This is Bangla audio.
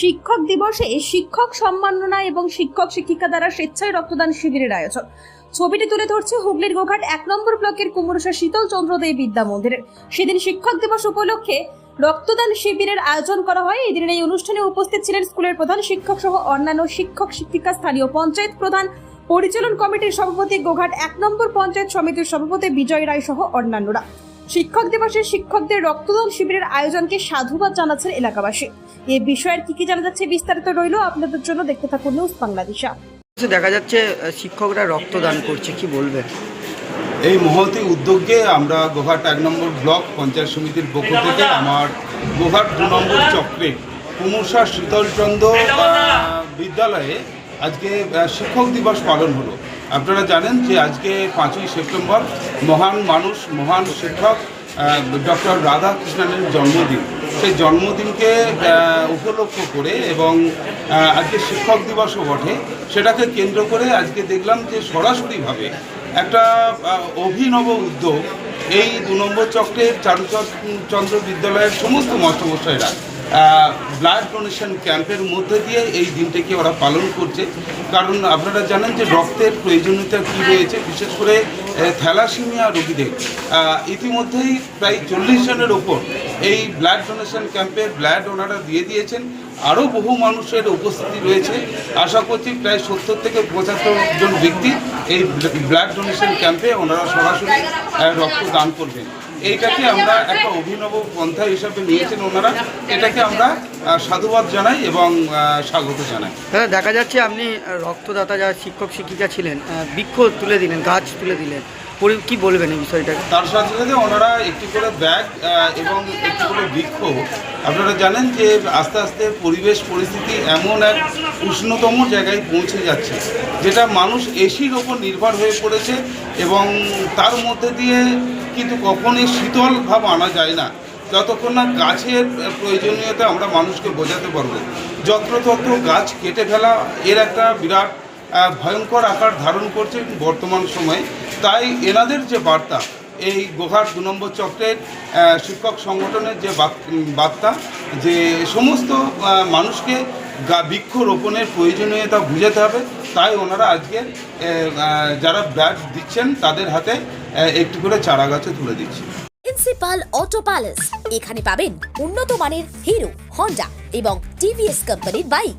শিক্ষক দিবসে শিক্ষক সম্মাননা এবং শিক্ষক শিক্ষিকা দ্বারা স্বেচ্ছায় রক্তদান শিবিরের আয়োজন। ছবিটি তুলে ধরছে হুগলির গোঘাট এক নম্বর ব্লকের কুমুরসা শীতল চন্দ্রদেব বিদ্যা মন্দিরের সেদিন শিক্ষক দিবস উপলক্ষে রক্তদান শিবিরের আয়োজন করা হয়। এই দিনের এই অনুষ্ঠানে উপস্থিত ছিলেন স্কুলের প্রধান শিক্ষক সহ অন্যান্য শিক্ষক, শিক্ষিকা, স্থানীয় পঞ্চায়েত প্রধান, পরিচালন কমিটির সভাপতি, গোঘাট এক নম্বর পঞ্চায়েত সমিতির সভাপতি বিজয় রায় সহ অন্যান্যরা। শিক্ষক দিবসে শিক্ষকদের রক্তদান শিবিরের আয়োজনকে সাধুবাদ জানাচ্ছেন এলাকাবাসী। এ বিষয়ের কি কি জানা যাচ্ছে বিস্তারিত রইল আপনাদের জন্য। দেখতে থাকুন নিউজ বাংলাদেশা। দেখা যাচ্ছে শিক্ষকরা রক্তদান করছে কি বলবেন? এই মহতি উদ্যোগে আমরা গোঘাট এক নম্বর ব্লক পঞ্চায়েত সমিতির পক্ষ থেকে আমার গোঘাট দু নম্বর চক্রে কুমুরসা শীতলচন্দ্র বিদ্যালয়ে আজকে শিক্ষক দিবস পালন হলো। আপনারা জানেন যে আজকে পাঁচই সেপ্টেম্বর মহান মানুষ, মহান শিক্ষক ডক্টর রাধাকৃষ্ণনের জন্মদিন। সেই জন্মদিনকে উপলক্ষ করে এবং আজকে শিক্ষক দিবসও বটে। সেটাকে কেন্দ্র করে আজকে দেখলাম যে সরাসরিভাবে একটা অভিনব উদ্যোগ এই দু নম্বর চক্রের চারুচন্দ্র বিদ্যালয়ের সমস্ত মাস্টারমশাইরা ব্লাড ডোনেশন ক্যাম্পের মধ্যে দিয়ে এই দিনটিকে ওরা পালন করছে। কারণ আপনারা জানেন যে রক্তের প্রয়োজনীয়তা কী রয়েছে বিশেষ করে থ্যালাসিমিয়া রোগীদের। ইতিমধ্যেই প্রায় চল্লিশ জনের ওপর এই ব্লাড ডোনেশন ক্যাম্পে ব্লাড ওনারা দিয়ে দিয়েছেন। আরও বহু মানুষের উপস্থিতি রয়েছে। আশা করছি প্রায় সত্তর থেকে পঁচাত্তর জন ব্যক্তি এই ব্লাড ডোনেশন ক্যাম্পে ওনারা সরাসরি রক্ত দান করবেন। এইটাকে আমরা একটা অভিনব পন্থা হিসাবে নিয়েছেন ওনারা। এটাকে আমরা সাধুবাদ জানাই এবং আহ, স্বাগত জানাই। দাদা দেখা যাচ্ছে আপনি রক্তদাতা যারা শিক্ষক শিক্ষিকা ছিলেন বৃক্ষ তুলে দিলেন গাছ তুলে দিলেন। কি বলবেন এই বিষয়টা? তার সাথে সাথে ওনারা একটি করে ব্যাগ এবং একটি করে বৃক্ষ। আপনারা জানেন যে আস্তে আস্তে পরিবেশ পরিস্থিতি এমন এক উষ্ণতম জায়গায় পৌঁছে যাচ্ছে, যেটা মানুষ এসির ওপর নির্ভর হয়ে পড়েছে এবং তার মধ্যে দিয়ে কিন্তু কখনই শীতল ভাব আনা যায় না। যতক্ষণ না গাছের প্রয়োজনীয়তা আমরা মানুষকে বোঝাতে পারব। যত্রতত্র গাছ কেটে ফেলা, এর একটা বিরাট ভয়ঙ্কর আকার ধারণ করছে বর্তমান সময়ে। তাই এনাদের যে বার্তা, এই গোঘাট দু নম্বর চক্রের শিক্ষক সংগঠনের যে বার্তা, যে সমস্ত মানুষকে গা বৃক্ষ রোপণের প্রয়োজনীয়তা বুঝাতে হবে, তাই ওনারা আজকে যারা ব্যাট দিচ্ছেন, তাদের হাতে একটি করে চারা গাছে তুলে দিচ্ছে। প্রিন্সিপাল অটো প্যালেস এখানে পাবেন উন্নত মানের হিরো হন্ডা এবং টিভিএস কোম্পানির বাইক